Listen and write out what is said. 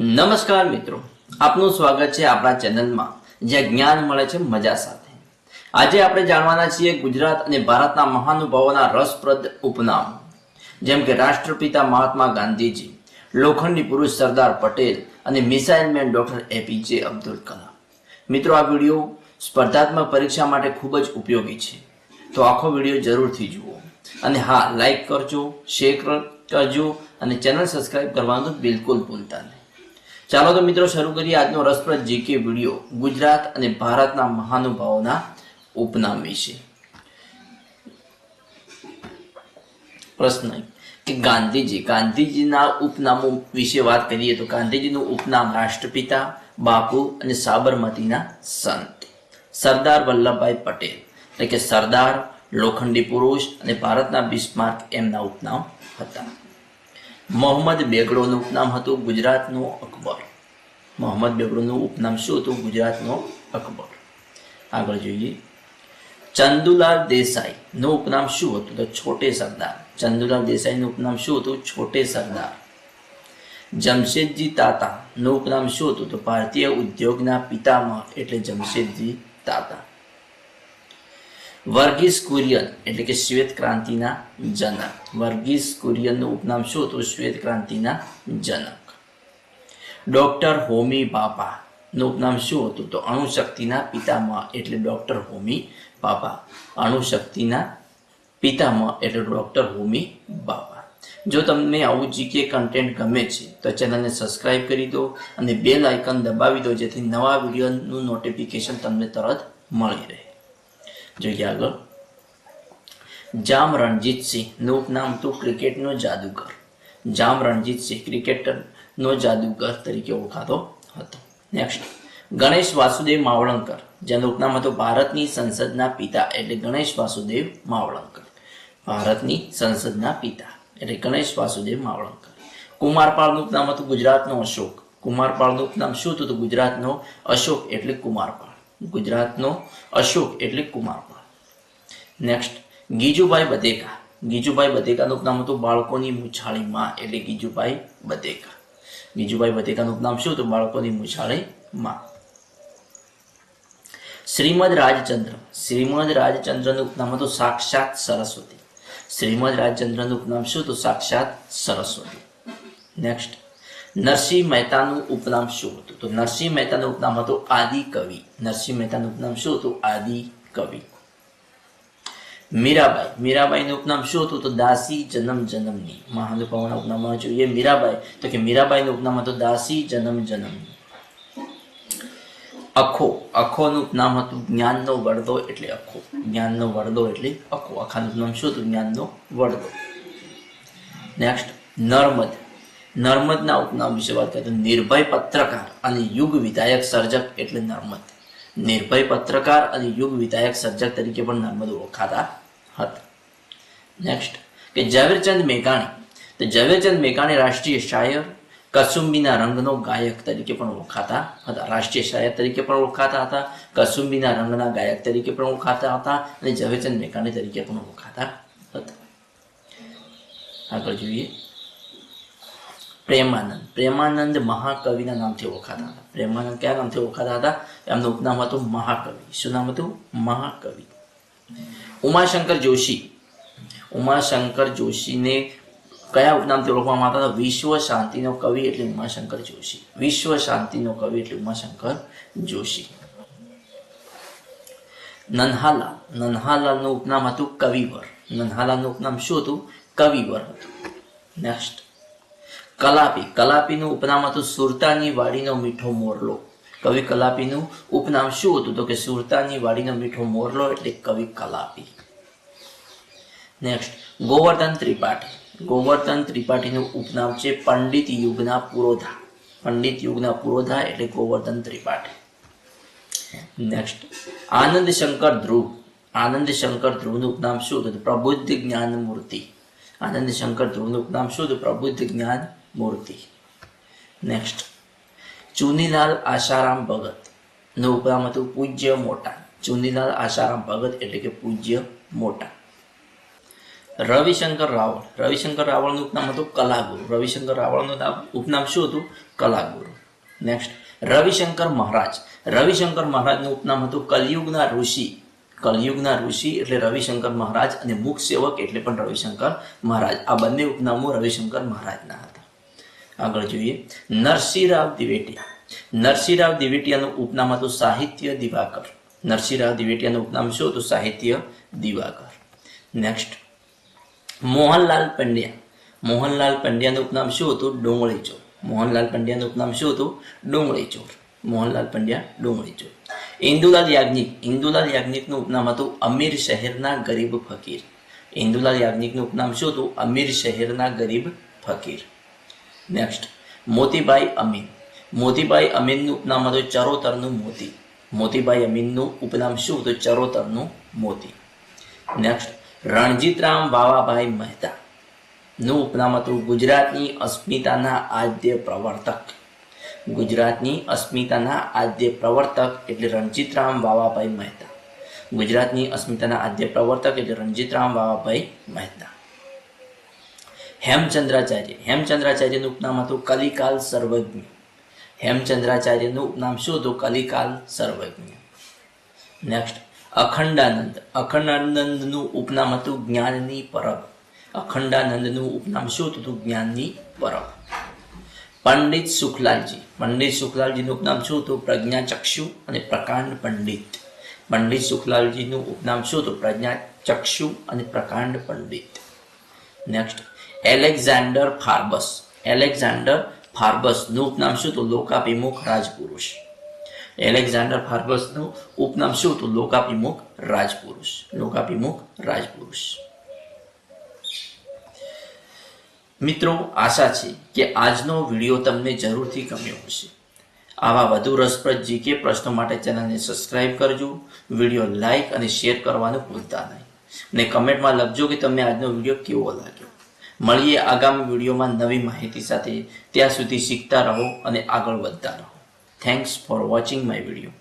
નમસ્કાર મિત્રો. આપનું સ્વાગત છે આપણા ચેનલમાં. જ્યાં જ્ઞાન મળે છે મજા સાથે. આજે આપણે જાણવાના છીએ ગુજરાત અને ભારતના મહાનુભાવોના રસપ્રદ ઉપનામ. જેમ કે રાષ્ટ્રપિતા મહાત્મા ગાંધીજી, લોખંડી પુરુષ સરદાર પટેલ અને missile man doctor APJ Abdul Kalam. મિત્રો, આ વીડિયો સ્પર્ધાત્મક પરીક્ષા માટે ખૂબ જ ઉપયોગી છે. તો આખો વીડિયો જરૂરથી જુઓ. અને હા, લાઈક કરજો, શેર કરજો અને ચેનલ સબસ્ક્રાઇબ કરવાનું બિલકુલ ભૂલતા નહીં. ચાલો તો મિત્રો શરૂ કરીએ આજનો રસપ્રદ જીકે વીડિયો ગુજરાત અને ભારતના મહાનુભાવોના ઉપનામ વિશે. પ્રશ્ન કે ગાંધીજી, ગાંધીજીના ઉપનામો વિશે વાત કરીએ તો ગાંધીજીનું ઉપનામ રાષ્ટ્રપિતા, બાપુ અને સાબરમતીના સંત. સરદાર વલ્લભભાઈ પટેલ. એટલે કે સરદાર, લોખંડી પુરુષ અને ભારતના બિસ્માર્ક એમના ઉપનામ હતા. મોહમ્મદ બેગડોનું ઉપનામ હતું ગુજરાતનો અકબર. મોહમ્મદ બેગડોનું ઉપનામ શું હતું? ગુજરાતનો અકબર. આગળ જોઈએ. ચંદુલાલ દેસાઈનું ઉપનામ શું હતું? તો છોટે સરદાર. ચંદુલાલ દેસાઈનું ઉપનામ શું હતું? છોટે સરદાર. જમશેદજી તાતાનું ઉપનામ શું હતું? તો ભારતીય ઉદ્યોગના પિતામહ એટલે જમશેદજી તાતા. વર્ગીસ કુરિયન એટલે કે શ્વેત ક્રાંતિના જનક. વર્ગીસ કુરિયનનું ઉપનામ શું હતું? શ્વેત ક્રાંતિના જનક. ડોક્ટર હોમી બાપા નું ઉપનામ શું હતું? તો અણુશક્તિના પિતામહ, એટલે ડોક્ટર હોમી બાપા. અણુશક્તિના પિતામહ, એટલે ડોક્ટર હોમી બાપા. જો તમને આવું જીકે કન્ટેન્ટ ગમે છે, તો ચેનલને સબસ્ક્રાઇબ કરી દો અને બેલ આઇકન દબાવી દો, જેથી નવા વિડીયોનું નોટિફિકેશન તમને તરત મળી રહે. જોઈએ જામ રણજીતસિંહનું નામ હતું ક્રિકેટનો જાદુગર. જામ રણજીતસિંહ ક્રિકેટરનો જાદુગર તરીકે ઓળખાતો હતો. નેક્સ્ટ ગણેશ વાસુદેવ માવળંકર જેનું ઉપનામ હતું ભારતની સંસદના પિતા એટલે ગણેશ વાસુદેવ માવળંકર. ભારતની સંસદના પિતા એટલે ગણેશ વાસુદેવ માવળંકર. કુમારપાળનું ઉપનામ હતું ગુજરાતનો અશોક. કુમારપાળનું ઉપનામ શું હતું? ગુજરાતનો અશોક એટલે કુમારપાળ. ગુજરાતનો અશોક એટલે કુમારપાળ નેક્સ્ટ ગીજુભાઈ બધેકા ગીજુભાઈ બધેકાનું ઉપનામ હતું બાળકોની મૂછાળી માં એટલે ગીજુભાઈ બધેકા ગીજુભાઈ બધેકાનું ઉપનામ શું હતું? બાળકોની મૂછાળી માં શ્રીમદ રાજચંદ્ર. શ્રીમદ રાજચંદ્રનું ઉપનામ હતું સાક્ષાત સરસ્વતી. શ્રીમદ રાજચંદ્રનું ઉપનામ શું હતું? સાક્ષાત સરસ્વતી. નેક્સ્ટ નરસિંહ મહેતાનું ઉપનામ શું હતું? તો નરસિંહ મહેતાનું ઉપનામ હતું આદિ કવિ. નરસિંહ મહેતાનું ઉપનામ શું હતું? આદિ કવિ. મીરાબાઈ. મીરાબાઈનું ઉપનામ શું હતું? તો દાસી જન્મ જન્મની. મહાનુભાવના ઉપનામમાં જોઈએ મીરાબાઈ. તો કે મીરાબાઈનું ઉપનામ હતું દાસી જન્મ જન્મની. અખો. અખોનું ઉપનામ હતું જ્ઞાનનો વડદો એટલે અખો. જ્ઞાનનો વડદો એટલે અખો. અખાનું ઉપનામ શું હતું? જ્ઞાનનો વડદો. નેક્સ્ટ નર્મદ. નર્મદના ઉપનામ વિશે વાત કરીએ તો નિર્ભય પત્રકાર અને યુગ વિધાયક સર્જક એટલે નર્મદ. નિર્ભય પત્રકાર અને યુગ વિધાયક સર્જક તરીકે પણ નર્મદ ઓળખાતા હતા. નેક્સ્ટ કે ઝવેરચંદ મેઘાણી. તો ઝવેરચંદ મેઘાણી રાષ્ટ્રીય શાયર, કસુંબીના રંગનો ગાયક તરીકે પણ ઓળખાતા હતા. રાષ્ટ્રીય શાયર તરીકે પણ ઓળખાતા હતા, કસુંબીના રંગના ગાયક તરીકે પણ ઓળખાતા હતા અને ઝવેરચંદ મેઘાણી તરીકે પણ ઓળખાતા હતા. આગળ જોઈએ. પ્રેમાનંદ. પ્રેમાનંદ મહાકવિના નામથી ઓળખાતા હતા. પ્રેમાનંદ કયા નામથી ઓળખાતા હતા? એમનું ઉપનામ હતું મહાકવિ. શું નામ હતું? મહાકવિ. ઉમાશંકર જોશી. ઉમાશંકર જોશીને કયા ઉપનામથી ઓળખવામાં આવતા હતા? વિશ્વ શાંતિનો કવિ એટલે ઉમાશંકર જોશી. વિશ્વ શાંતિનો કવિ એટલે ઉમાશંકર જોશી. નન્હાલાલ નન્હાલાલનું ઉપનામ હતું કવિવર. નન્હાલાલનું ઉપનામ શું હતું? કવિવર હતું. નેક્સ્ટ કલાપી. કલાપીનું ઉપનામ હતું સુરતાની વાડીનો મીઠો મોરલો. કવિ કલાપીનું ઉપનામ શું હતું? તો કે સુરતાની વાડીનો મીઠો મોરલો એટલે કવિ કલાપી. નેક્સ્ટ ગોવર્ધન ત્રિપાઠી. ગોવર્ધન ત્રિપાઠીનું ઉપનામ છે પંડિત યુગના પુરોધા. પંડિત યુગના પુરોધા એટલે ગોવર્ધન ત્રિપાઠી. નેક્સ્ટ આનંદ શંકર ધ્રુવ. આનંદ શંકર ધ્રુવનું ઉપનામ શું હતું? પ્રબુદ્ધ જ્ઞાન મૂર્તિ આનંદ શંકર ધ્રુવનું ઉપનામ શું હતું? પ્રબુદ્ધ જ્ઞાન મૂર્તિ. નેક્સ્ટ ચુનીલાલ આશારામ ભગત. નું ઉપનામ હતું પૂજ્ય મોટા. ચુનીલાલ આશારામ ભગત એટલે કે પૂજ્ય મોટા. રવિશંકર રાવળ. રવિશંકર રાવળનું ઉપનામ હતું કલાગુરુ. રવિશંકર રાવળનું નામ, ઉપનામ શું હતું? કલાગુરુ. નેક્સ્ટ રવિશંકર મહારાજ. રવિશંકર મહારાજનું ઉપનામ હતું કલયુગના ઋષિ. કલયુગના ઋષિ એટલે રવિશંકર મહારાજ અને મુખ સેવક એટલે પણ રવિશંકર મહારાજ. આ બંને ઉપનામો રવિશંકર મહારાજના હતા. આગળ જોઈએ. નરસિંહરાવ દિવેટિયા. નરસિંહરાવ દિવેટિયાનું ઉપનામ હતું સાહિત્ય દિવાકર. નરસિંહરાવ દિવેટિયાનું ઉપનામ શું હતું? સાહિત્ય દિવાકર. નેક્સ્ટ મોહનલાલ પંડ્યા. મોહનલાલ પંડ્યાનું ઉપનામ શું હતું? ડુંગળી ચોર મોહનલાલ પંડ્યાનું ઉપનામ શું હતું? ડુંગળી ચોર મોહનલાલ પંડ્યા ડુંગળી ચોર ઇન્દુલાલ યાજ્ઞિક. ઇન્દુલાલ યાજ્ઞિકનું ઉપનામ હતું અમીર શહેરના ગરીબ ફકીર. ઇન્દુલાલ યાજ્ઞિકનું ઉપનામ શું હતું? અમીર શહેરના ગરીબ ફકીર. નેક્સ્ટ મોતીભાઈ અમીન મોતીભાઈ અમીનનું ઉપનામ હતું ચરોતરનું મોતી મોતીભાઈ અમીનનું ઉપનામ શું હતું ચરોતરનું મોતી નેક્સ્ટ રણજીતરામ વાવાભાઈ મહેતા નું ઉપનામ હતું ગુજરાતની અસ્મિતાના આદ્ય પ્રવર્તક ગુજરાતની અસ્મિતાના આદ્ય પ્રવર્તક એટલે રણજીતરામ વાવાભાઈ મહેતા ગુજરાતની અસ્મિતાના આદ્ય પ્રવર્તક એટલે રણજીતરામ વાવાભાઈ મહેતા હેમચંદ્રાચાર્ય. હેમચંદ્રાચાર્યનું ઉપનામ હતું કલિકાલ સર્વજ્ઞ. હેમચંદ્રાચાર્યનું ઉપનામ શું હતું? કલિકાલ સર્વજ્ઞ. નેક્સ્ટ અખંડાનંદ. અખંડાનંદનું ઉપનામ હતું જ્ઞાનની પરબ. અખંડાનંદનું ઉપનામ શું હતું? જ્ઞાનની પરબ. પંડિત સુખલાલજી. પંડિત સુખલાલજીનું ઉપનામ શું હતું? પ્રજ્ઞાચક્ષુ અને પ્રકાંડ પંડિત. પંડિત સુખલાલજીનું ઉપનામ શું હતું? પ્રજ્ઞાચક્ષુ અને પ્રકાંડ પંડિત. નેક્સ્ટ એલેક્ઝાન્ડર ફાર્બસ એલેક્ઝાન્ડર ફાર્બસનું ઉપનામ શું તો લોકાભિમુખ રાજપુરુષ. એલેક્ઝાન્ડર ફાર્બસનું ઉપનામ શું તો લોકાભિમુખ રાજપુરુષ. લોકાભિમુખ રાજપુરુષ. મિત્રો, આશા છે કે આજનો વીડિયો તમને જરૂરથી ગમ્યો હશે. આવા વધુ રસપ્રદ જીકે પ્રશ્નો માટે ચેનલને સબસ્ક્રાઇબ કરજો, વીડિયો લાઇક અને શેર કરવાનું ભૂલતા નહીં. અને કમેન્ટમાં લખજો કે તમને આજનો વીડિયો કેવો લાગ્યો. મળીએ આગામી વિડીયોમાં નવી માહિતી સાથે. ત્યાં સુધી શીખતા રહો અને આગળ વધતા રહો. Thanks for watching my video